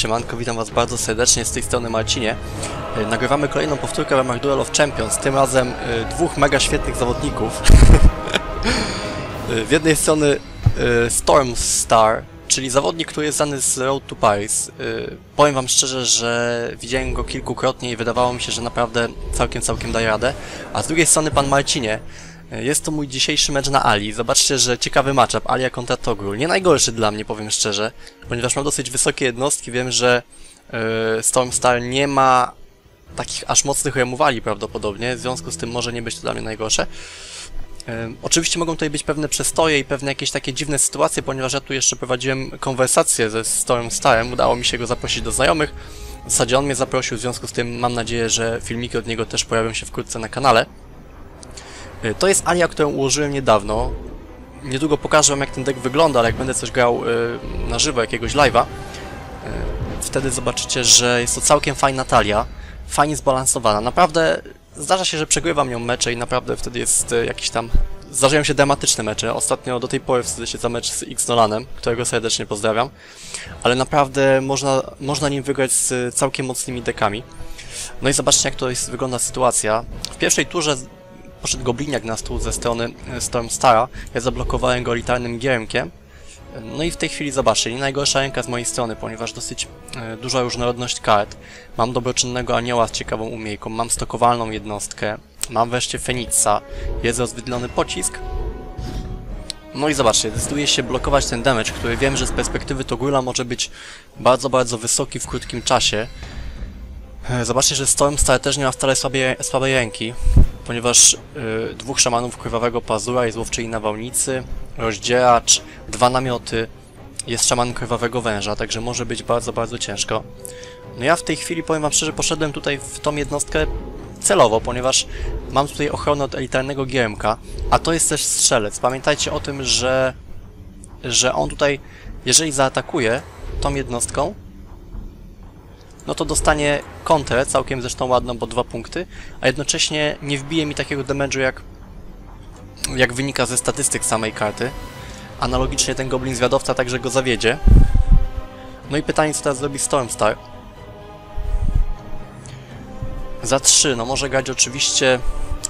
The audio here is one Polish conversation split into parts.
Siemanko, witam was bardzo serdecznie z tej strony Marcinie. E, Nagrywamy kolejną powtórkę w ramach Duel of Champions, tym razem e, dwóch mega świetnych zawodników. E, w jednej strony e, Storm Star, czyli zawodnik, który jest znany z Road to Paris. E, Powiem wam szczerze, że widziałem go kilkukrotnie i wydawało mi się, że naprawdę całkiem, całkiem daje radę. A z drugiej strony pan Marcinie, E, jest to mój dzisiejszy mecz na Ali. Zobaczcie, że ciekawy matchup. Alia kontra Togul. Nie najgorszy dla mnie, powiem szczerze, ponieważ mam dosyć wysokie jednostki. Wiem, że yy, Stormstar nie ma takich aż mocnych removali prawdopodobnie, w związku z tym może nie być to dla mnie najgorsze. Yy, oczywiście mogą tutaj być pewne przestoje i pewne jakieś takie dziwne sytuacje, ponieważ ja tu jeszcze prowadziłem konwersację ze Stormstarem. Udało mi się go zaprosić do znajomych. W zasadzie on mnie zaprosił, w związku z tym mam nadzieję, że filmiki od niego też pojawią się wkrótce na kanale. Y, To jest alia, którą ułożyłem niedawno. Niedługo pokażę wam jak ten deck wygląda, ale jak będę coś grał y, na żywo, jakiegoś live'a, y, wtedy zobaczycie, że jest to całkiem fajna talia, fajnie zbalansowana. Naprawdę zdarza się, że przegrywam nią mecze i naprawdę wtedy jest jakiś tam... Zdarzają się dramatyczne mecze. Ostatnio do tej pory wstydzę się za mecz z X Nolanem, którego serdecznie pozdrawiam. Ale naprawdę można, można nim wygrać z całkiem mocnymi dekami. No i zobaczcie jak to jest, wygląda sytuacja. W pierwszej turze poszedł gobliniak na stół ze strony e, Stormstara. Ja zablokowałem go elitarnym giermkiem. No i w tej chwili zobaczcie, nie najgorsza ręka z mojej strony, ponieważ dosyć e, duża różnorodność kart. Mam dobroczynnego anioła z ciekawą umiejką, mam stokowalną jednostkę, mam wreszcie Feniksa, jest rozwydlony pocisk. No i zobaczcie, decyduje się blokować ten damage, który wiem, że z perspektywy Togula może być bardzo, bardzo wysoki w krótkim czasie. E, Zobaczcie, że Stormstar też nie ma wcale słabej, słabej ręki, ponieważ y, dwóch szamanów krwawego pazura jest łowczyni nawałnicy, rozdzieracz, dwa namioty, jest szaman krwawego węża, także może być bardzo, bardzo ciężko. No ja w tej chwili, powiem wam szczerze, poszedłem tutaj w tą jednostkę celowo, ponieważ mam tutaj ochronę od elitarnego giermka, a to jest też strzelec. Pamiętajcie o tym, że, że on tutaj, jeżeli zaatakuje tą jednostką, no to dostanie kontrę, całkiem zresztą ładną, bo dwa punkty, a jednocześnie nie wbije mi takiego damage'u jak, jak wynika ze statystyk samej karty. Analogicznie ten goblin zwiadowca także go zawiedzie. No i pytanie, co teraz zrobi Stormstar? Za 3, no może grać oczywiście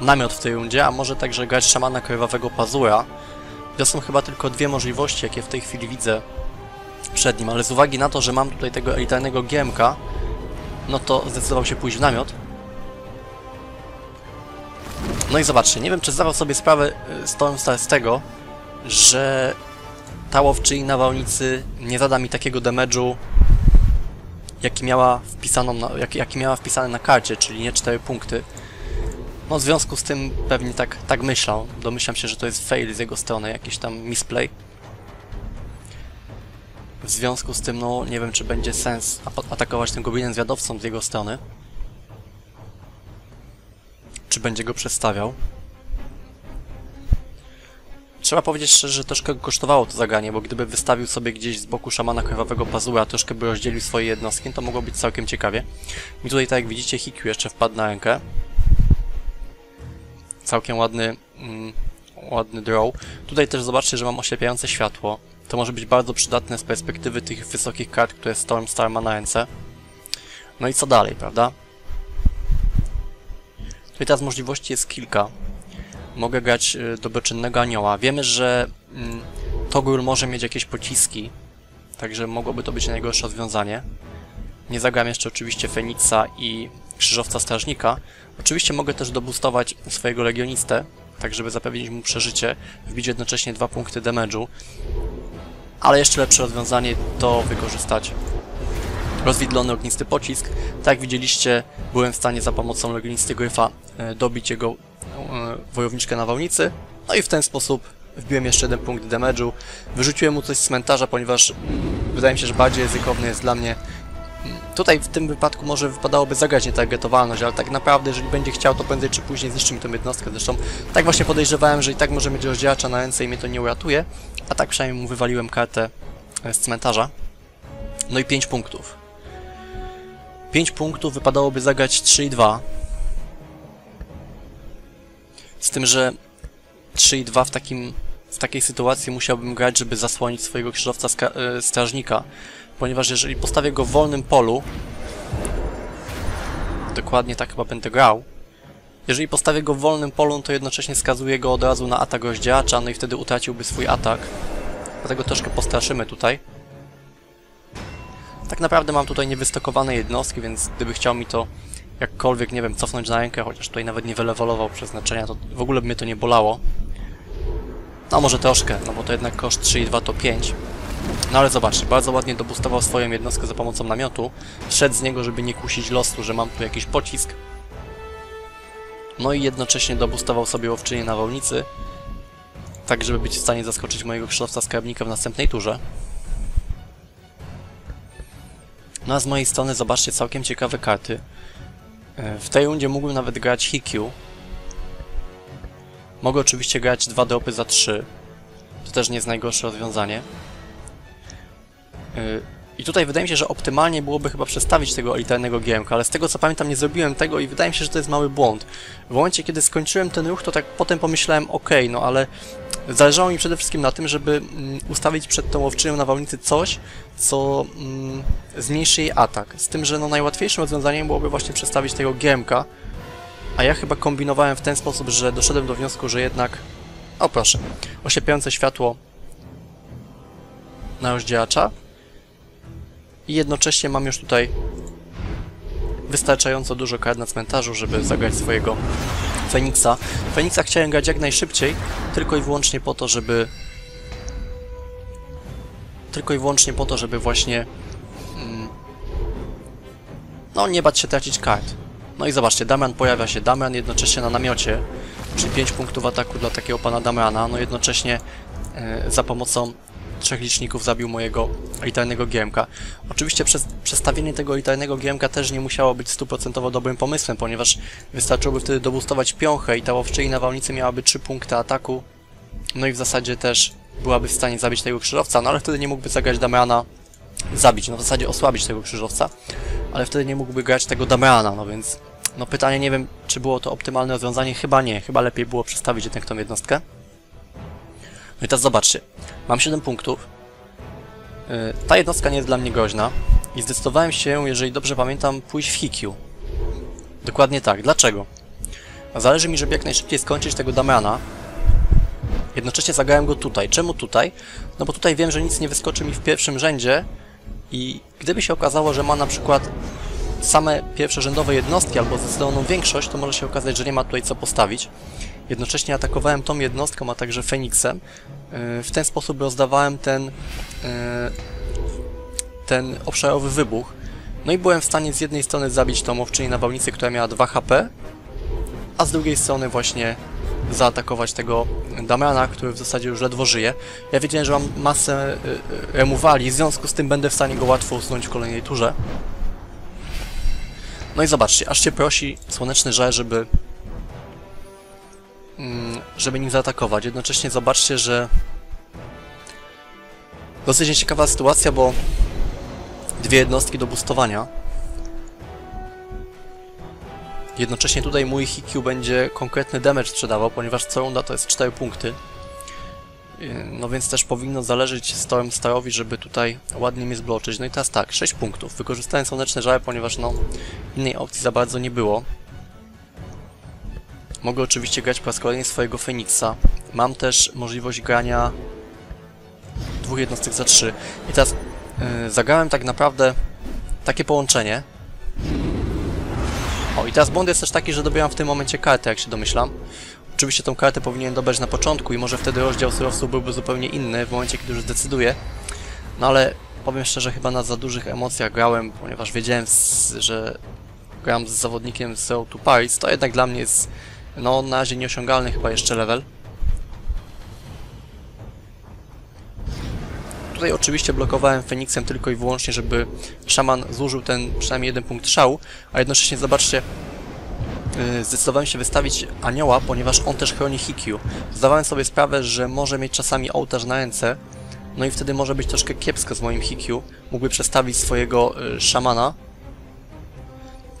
namiot w tej rundzie, a może także grać szamana krwawego pazura. To są chyba tylko dwie możliwości, jakie w tej chwili widzę przed nim, ale z uwagi na to, że mam tutaj tego elitarnego giemka, no to zdecydował się pójść w namiot. No i zobaczcie, nie wiem czy zdawał sobie sprawę y, z tego, że ta łowczyni nawałnicy nie zada mi takiego damage'u, jaki miała wpisaną jaki miała wpisane na karcie, czyli nie 4 punkty. No w związku z tym pewnie tak, tak myślał. Domyślam się, że to jest fail z jego strony, jakiś tam misplay. W związku z tym, no nie wiem, czy będzie sens a- atakować tym goblinem zwiadowcą z jego strony. Czy będzie go przedstawiał. Trzeba powiedzieć szczerze, że troszkę kosztowało to zagranie, bo gdyby wystawił sobie gdzieś z boku szamana krwawego pazura, troszkę by rozdzielił swoje jednostki, to mogło być całkiem ciekawie. I tutaj, tak jak widzicie, Hikyu jeszcze wpadł na rękę. Całkiem ładny, mm, ładny draw. Tutaj też zobaczcie, że mam oślepiające światło. To może być bardzo przydatne z perspektywy tych wysokich kart, które Stormstar ma na ręce. No i co dalej, prawda? Tutaj teraz możliwości jest kilka. Mogę grać y, dobroczynnego anioła. Wiemy, że mm, może mieć jakieś pociski, także mogłoby to być najgorsze rozwiązanie. Nie zagram jeszcze oczywiście Feniksa i Krzyżowca Strażnika. Oczywiście mogę też dobustować swojego Legionistę, tak żeby zapewnić mu przeżycie, wbić jednocześnie dwa punkty damage'u. Ale jeszcze lepsze rozwiązanie to wykorzystać rozwidlony ognisty pocisk. Tak jak widzieliście, byłem w stanie za pomocą legionisty Gryfa e, dobić jego e, wojowniczkę nawałnicy. No i w ten sposób wbiłem jeszcze jeden punkt damage'u. Wyrzuciłem mu coś z cmentarza, ponieważ wydaje mi się, że bardziej ryzykowny jest dla mnie Tutaj w tym wypadku może wypadałoby zagrać nietargetowalność, ale tak naprawdę, jeżeli będzie chciał, to prędzej czy później zniszczy mi tę jednostkę. Zresztą tak właśnie podejrzewałem, że i tak może mieć rozdzielacza na ręce i mnie to nie uratuje, a tak przynajmniej mu wywaliłem kartę e, z cmentarza. No i 5 punktów. 5 punktów wypadałoby zagrać 3 i 2. Z tym, że 3 i 2 w takim w takiej sytuacji musiałbym grać, żeby zasłonić swojego krzyżowca y, strażnika, ponieważ jeżeli postawię go w wolnym polu, dokładnie tak chyba będę grał, jeżeli postawię go w wolnym polu, to jednocześnie skazuje go od razu na atak rozdzielacza, no i wtedy utraciłby swój atak. Dlatego troszkę postraszymy tutaj. Tak naprawdę mam tutaj niewystokowane jednostki, więc gdyby chciał mi to jakkolwiek, nie wiem, cofnąć na rękę, chociaż tutaj nawet nie wylewolował przeznaczenia, to w ogóle by mnie to nie bolało. No może troszkę, no bo to jednak koszt 3,2 to 5. No ale zobaczcie, bardzo ładnie dobustował swoją jednostkę za pomocą namiotu. Wszedł z niego, żeby nie kusić losu, że mam tu jakiś pocisk. No i jednocześnie dobustował sobie łowczynię na wałnicy, tak żeby być w stanie zaskoczyć mojego krzyżowca skarbnika w następnej turze. No a z mojej strony zobaczcie całkiem ciekawe karty. E, W tej rundzie mógłbym nawet grać Hikyu. Mogę oczywiście grać dwa dropy za 3. To też nie jest najgorsze rozwiązanie. I tutaj wydaje mi się, że optymalnie byłoby chyba przestawić tego elitarnego giermka, ale z tego co pamiętam nie zrobiłem tego i wydaje mi się, że to jest mały błąd. W momencie kiedy skończyłem ten ruch, to tak potem pomyślałem, ok, no ale zależało mi przede wszystkim na tym, żeby mm, ustawić przed tą łowczynią na wałnicy coś, co mm, zmniejszy jej atak. Z tym, że no najłatwiejszym rozwiązaniem byłoby właśnie przestawić tego giermka, a ja chyba kombinowałem w ten sposób, że doszedłem do wniosku, że jednak... O proszę, oślepiające światło na rozdzielacza i jednocześnie mam już tutaj wystarczająco dużo kart na cmentarzu, żeby zagrać swojego Feniksa. Feniksa chciałem grać jak najszybciej, tylko i wyłącznie po to, żeby... Tylko i wyłącznie po to, żeby właśnie... Mm, no, nie bać się tracić kart. No i zobaczcie, Damian pojawia się. Damian jednocześnie na namiocie, czyli 5 punktów ataku dla takiego pana Damiana, no jednocześnie e, za pomocą trzech liczników zabił mojego elitarnego giermka. Oczywiście przez, przestawienie tego elitarnego giermka też nie musiało być stuprocentowo dobrym pomysłem, ponieważ wystarczyłoby wtedy dobustować piąchę i ta łowczyni na wałnicy miałaby 3 punkty ataku. No i w zasadzie też byłaby w stanie zabić tego krzyżowca, no ale wtedy nie mógłby zagrać Damiana zabić, no w zasadzie osłabić tego krzyżowca, ale wtedy nie mógłby grać tego Damiana, no więc no pytanie, nie wiem, czy było to optymalne rozwiązanie, chyba nie, chyba lepiej było przestawić jednak tą jednostkę. No i teraz zobaczcie, mam 7 punktów, yy, ta jednostka nie jest dla mnie groźna i zdecydowałem się, jeżeli dobrze pamiętam, pójść w Hikyu. Dokładnie tak, dlaczego? Zależy mi, żeby jak najszybciej skończyć tego Damiana, Jednocześnie zagrałem go tutaj. Czemu tutaj? No bo tutaj wiem, że nic nie wyskoczy mi w pierwszym rzędzie i gdyby się okazało, że ma na przykład same pierwszorzędowe jednostki albo zdecydowaną większość, to może się okazać, że nie ma tutaj co postawić. Jednocześnie atakowałem tą jednostką, a także Feniksem. Yy, W ten sposób rozdawałem ten, yy, ten obszarowy wybuch. No i byłem w stanie z jednej strony zabić tą owczynię na wałnicy, która miała 2 HP, a z drugiej strony właśnie zaatakować tego Damiana, który w zasadzie już ledwo żyje. Ja wiedziałem, że mam masę y, removali, w związku z tym będę w stanie go łatwo usunąć w kolejnej turze. No i zobaczcie, aż się prosi Słoneczny Żar, żeby żeby nim zaatakować. Jednocześnie zobaczcie, że dosyć nieciekawa sytuacja, bo dwie jednostki do boostowania Jednocześnie tutaj mój Hikyu będzie konkretny damage sprzedawał, ponieważ co runda to jest 4 punkty. Yy, No więc też powinno zależeć Storm Starowi, żeby tutaj ładnie mnie zbloczyć. No i teraz tak, 6 punktów. Wykorzystałem słoneczne żale, ponieważ no innej opcji za bardzo nie było. Mogę oczywiście grać po raz kolejny swojego Feniksa. Mam też możliwość grania dwóch jednostek za 3. I teraz yy, zagrałem tak naprawdę takie połączenie, o, i teraz błąd jest też taki, że dobieram w tym momencie kartę, jak się domyślam. Oczywiście tą kartę powinien dobrać na początku i może wtedy rozdział surowców byłby zupełnie inny w momencie, kiedy już zdecyduję. No ale powiem szczerze, chyba na za dużych emocjach grałem, ponieważ wiedziałem, że gram z zawodnikiem z Road to Paris. To jednak dla mnie jest, no, na razie nieosiągalny chyba jeszcze level. Tutaj oczywiście blokowałem Feniksem tylko i wyłącznie, żeby szaman zużył ten przynajmniej jeden punkt szału, a jednocześnie zobaczcie, yy, zdecydowałem się wystawić anioła, ponieważ on też chroni Hikyu. Zdawałem sobie sprawę, że może mieć czasami ołtarz na ręce, no i wtedy może być troszkę kiepsko z moim Hikyu. Mógłby przestawić swojego yy, szamana,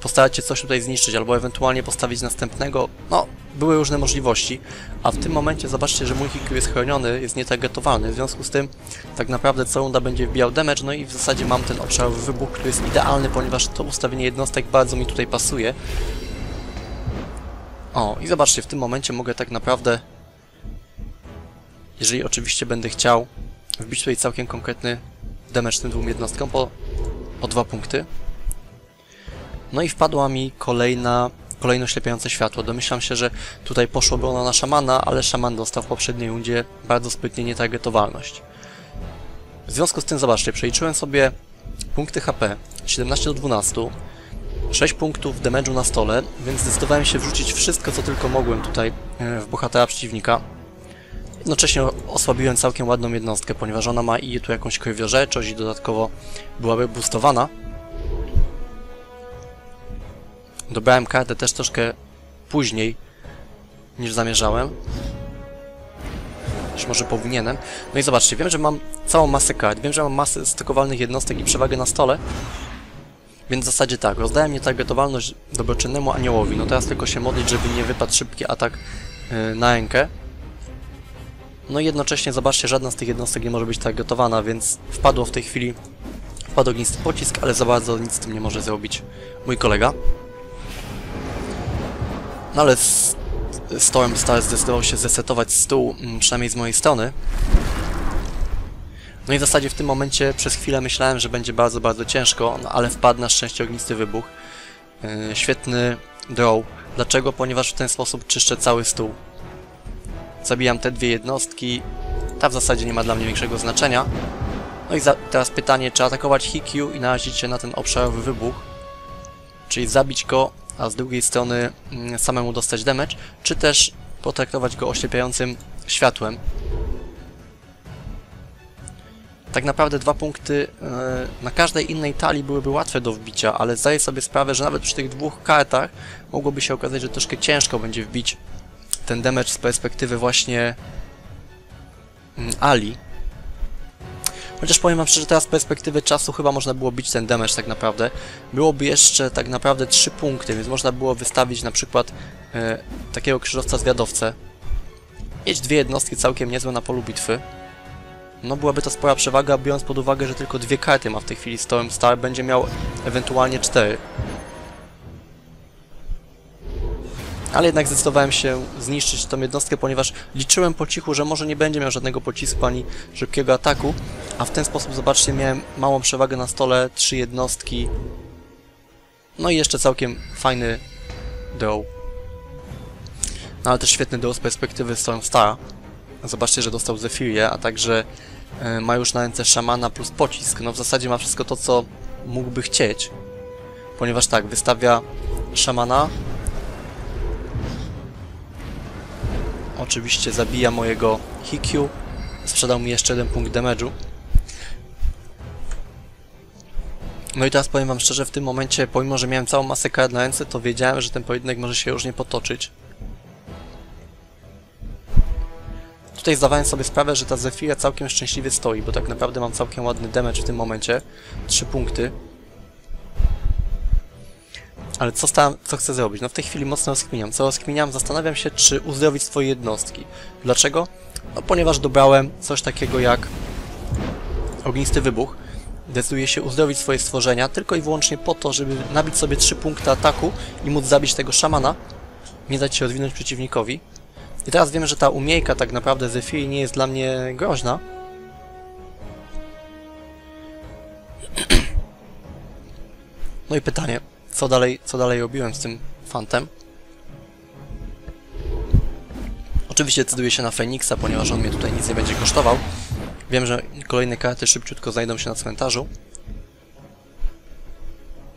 postarać się coś tutaj zniszczyć, albo ewentualnie postawić następnego. No, były różne możliwości, a w tym momencie zobaczcie, że mój Hiku jest chroniony, jest nietargetowalny, w związku z tym tak naprawdę co runda będzie wbijał damage, no i w zasadzie mam ten obszarowy wybuch, który jest idealny, ponieważ to ustawienie jednostek bardzo mi tutaj pasuje. O, i zobaczcie, w tym momencie mogę tak naprawdę, jeżeli oczywiście będę chciał, wbić tutaj całkiem konkretny damage tym dwóm jednostkom po, po dwa punkty. No i wpadła mi kolejna, kolejne oślepiające światło. Domyślam się, że tutaj poszłoby ono na szamana, ale szaman dostał w poprzedniej rundzie bardzo sprytnie nietargetowalność. W związku z tym, zobaczcie, przeliczyłem sobie punkty HP 17 do 12, 6 punktów damage'u na stole, więc zdecydowałem się wrzucić wszystko, co tylko mogłem tutaj e, w bohatera przeciwnika. Jednocześnie osłabiłem całkiem ładną jednostkę, ponieważ ona ma i tu jakąś krwiożerczość i dodatkowo byłaby boostowana. Dobrałem kartę też troszkę później niż zamierzałem. Już może powinienem. No i zobaczcie, wiem, że mam całą masę kart, wiem, że mam masę stykowalnych jednostek i przewagę na stole. Więc w zasadzie tak, rozdałem nietargetowalność dobroczynnemu aniołowi. No teraz tylko się modlić, żeby nie wypadł szybki atak yy, na rękę. No i jednocześnie, zobaczcie, żadna z tych jednostek nie może być targetowana, więc wpadło w tej chwili wpadł ognisty pocisk, ale za bardzo nic z tym nie może zrobić mój kolega. No ale Storm Star zdecydował się zesetować stół, mm, przynajmniej z mojej strony. No i w zasadzie w tym momencie przez chwilę myślałem, że będzie bardzo, bardzo ciężko, no ale wpadł na szczęście ognisty wybuch. Yy, świetny draw. Dlaczego? Ponieważ w ten sposób czyszczę cały stół. Zabijam te dwie jednostki. Ta w zasadzie nie ma dla mnie większego znaczenia. No i teraz pytanie, czy atakować Hikyu i narazić się na ten obszarowy wybuch, czyli zabić go, a z drugiej strony mm, samemu dostać damage, czy też potraktować go oślepiającym światłem. Tak naprawdę dwa punkty yy, na każdej innej talii byłyby łatwe do wbicia, ale zdaję sobie sprawę, że nawet przy tych dwóch kartach mogłoby się okazać, że troszkę ciężko będzie wbić ten damage z perspektywy właśnie mm, Ali. Chociaż powiem wam szczerze, teraz z perspektywy czasu chyba można było bić ten damage tak naprawdę. Byłoby jeszcze tak naprawdę 3 punkty, więc można było wystawić na przykład e, takiego krzyżowca zwiadowcę. Mieć dwie jednostki całkiem niezłe na polu bitwy. No byłaby to spora przewaga, biorąc pod uwagę, że tylko dwie karty ma w tej chwili Storm Star, będzie miał ewentualnie cztery. ale jednak zdecydowałem się zniszczyć tą jednostkę, ponieważ liczyłem po cichu, że może nie będzie miał żadnego pocisku ani szybkiego ataku, a w ten sposób, zobaczcie, miałem małą przewagę na stole, trzy jednostki, no i jeszcze całkiem fajny draw. No ale też świetny draw z perspektywy Storm Star. Zobaczcie, że dostał Zephyrię, a także e, ma już na ręce szamana plus pocisk. No w zasadzie ma wszystko to, co mógłby chcieć. Ponieważ tak, wystawia szamana, Oczywiście zabija mojego Hikyu. Sprzedał mi jeszcze jeden punkt damage'u. No i teraz powiem wam szczerze, w tym momencie, pomimo że miałem całą masę kart na ręce, to wiedziałem, że ten pojedynek może się już nie potoczyć. Tutaj zdawałem sobie sprawę, że ta Zephyra całkiem szczęśliwie stoi, bo tak naprawdę mam całkiem ładny damage w tym momencie. Trzy punkty. Ale co, co chcę zrobić? No w tej chwili mocno rozkminiam. Co rozkminiam? Zastanawiam się, czy uzdrowić swoje jednostki. Dlaczego? No ponieważ dobrałem coś takiego jak ognisty wybuch. Decyduję się uzdrowić swoje stworzenia tylko i wyłącznie po to, żeby nabić sobie 3 punkty ataku i móc zabić tego szamana, nie dać się rozwinąć przeciwnikowi. I teraz wiem, że ta umiejka tak naprawdę Zephyri nie jest dla mnie groźna. No i pytanie, co dalej, co dalej robiłem z tym fantem. Oczywiście decyduję się na Feniksa, ponieważ on mnie tutaj nic nie będzie kosztował. Wiem, że kolejne karty szybciutko znajdą się na cmentarzu.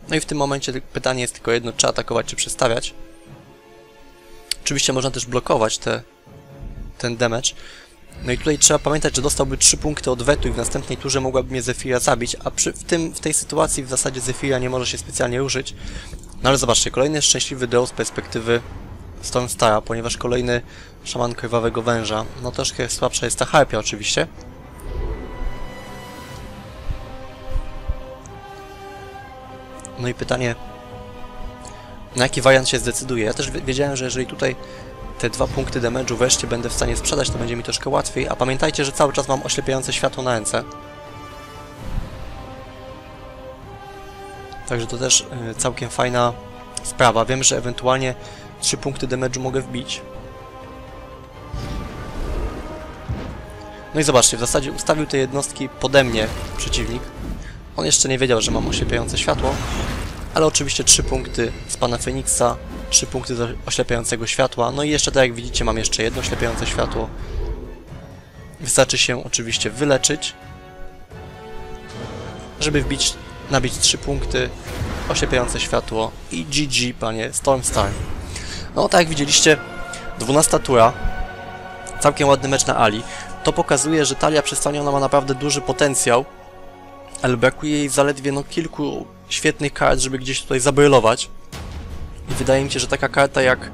No i w tym momencie pytanie jest tylko jedno, czy atakować, czy przestawiać. Oczywiście można też blokować te, ten damage, no i tutaj trzeba pamiętać, że dostałby 3 punkty odwetu i w następnej turze mogłaby mnie Zephyra zabić, a przy, w, tym, w tej sytuacji w zasadzie Zephyra nie może się specjalnie użyć. No ale zobaczcie, kolejny szczęśliwy draw z perspektywy Storm Stara, ponieważ kolejny szaman krwawego węża. No troszkę słabsza jest ta harpia oczywiście. No i pytanie, na jaki wariant się zdecyduje? Ja też wiedziałem, że jeżeli tutaj te dwa punkty damage'u wreszcie będę w stanie sprzedać, to będzie mi troszkę łatwiej, a pamiętajcie, że cały czas mam oślepiające światło na ręce. Także to też y, całkiem fajna sprawa. Wiem, że ewentualnie 3 punkty damage'u mogę wbić. No i zobaczcie, w zasadzie ustawił te jednostki pode mnie przeciwnik. On jeszcze nie wiedział, że mam oślepiające światło, ale oczywiście 3 punkty z pana Feniksa, 3 punkty z oślepiającego światła, no i jeszcze tak jak widzicie mam jeszcze jedno oślepiające światło. Wystarczy się oczywiście wyleczyć, żeby wbić, nabić 3 punkty, oślepiające światło i GG, panie Stormstar. No tak jak widzieliście, 12 tura, całkiem ładny mecz na Ali. To pokazuje, że talia przystaniona ma naprawdę duży potencjał, ale brakuje jej zaledwie no kilku świetnych kart, żeby gdzieś tutaj zabrylować. I wydaje mi się, że taka karta jak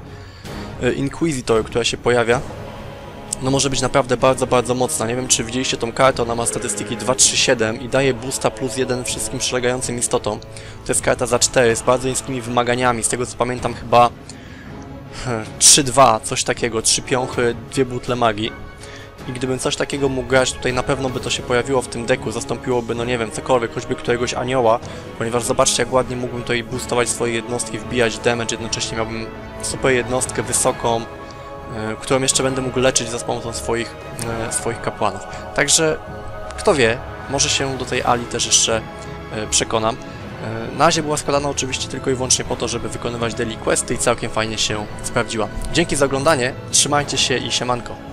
e, Inquisitor, która się pojawia, no może być naprawdę bardzo, bardzo mocna. Nie wiem, czy widzieliście tą kartę, ona ma statystyki 2-3-7 i daje boosta plus 1 wszystkim przylegającym istotom. To jest karta za 4 z bardzo niskimi wymaganiami, z tego co pamiętam chyba 3-2, coś takiego, 3 piąchy, 2 butle magii. I gdybym coś takiego mógł grać, tutaj na pewno by to się pojawiło w tym deku, zastąpiłoby, no nie wiem, cokolwiek, choćby któregoś anioła, ponieważ zobaczcie, jak ładnie mógłbym tutaj boostować swoje jednostki, wbijać damage, jednocześnie miałbym super jednostkę wysoką, e, którą jeszcze będę mógł leczyć za pomocą swoich, e, swoich kapłanów. Także, kto wie, może się do tej Ali też jeszcze e, przekonam. Na razie była składana oczywiście tylko i wyłącznie po to, żeby wykonywać daily questy i całkiem fajnie się sprawdziła. Dzięki za oglądanie, trzymajcie się i siemanko.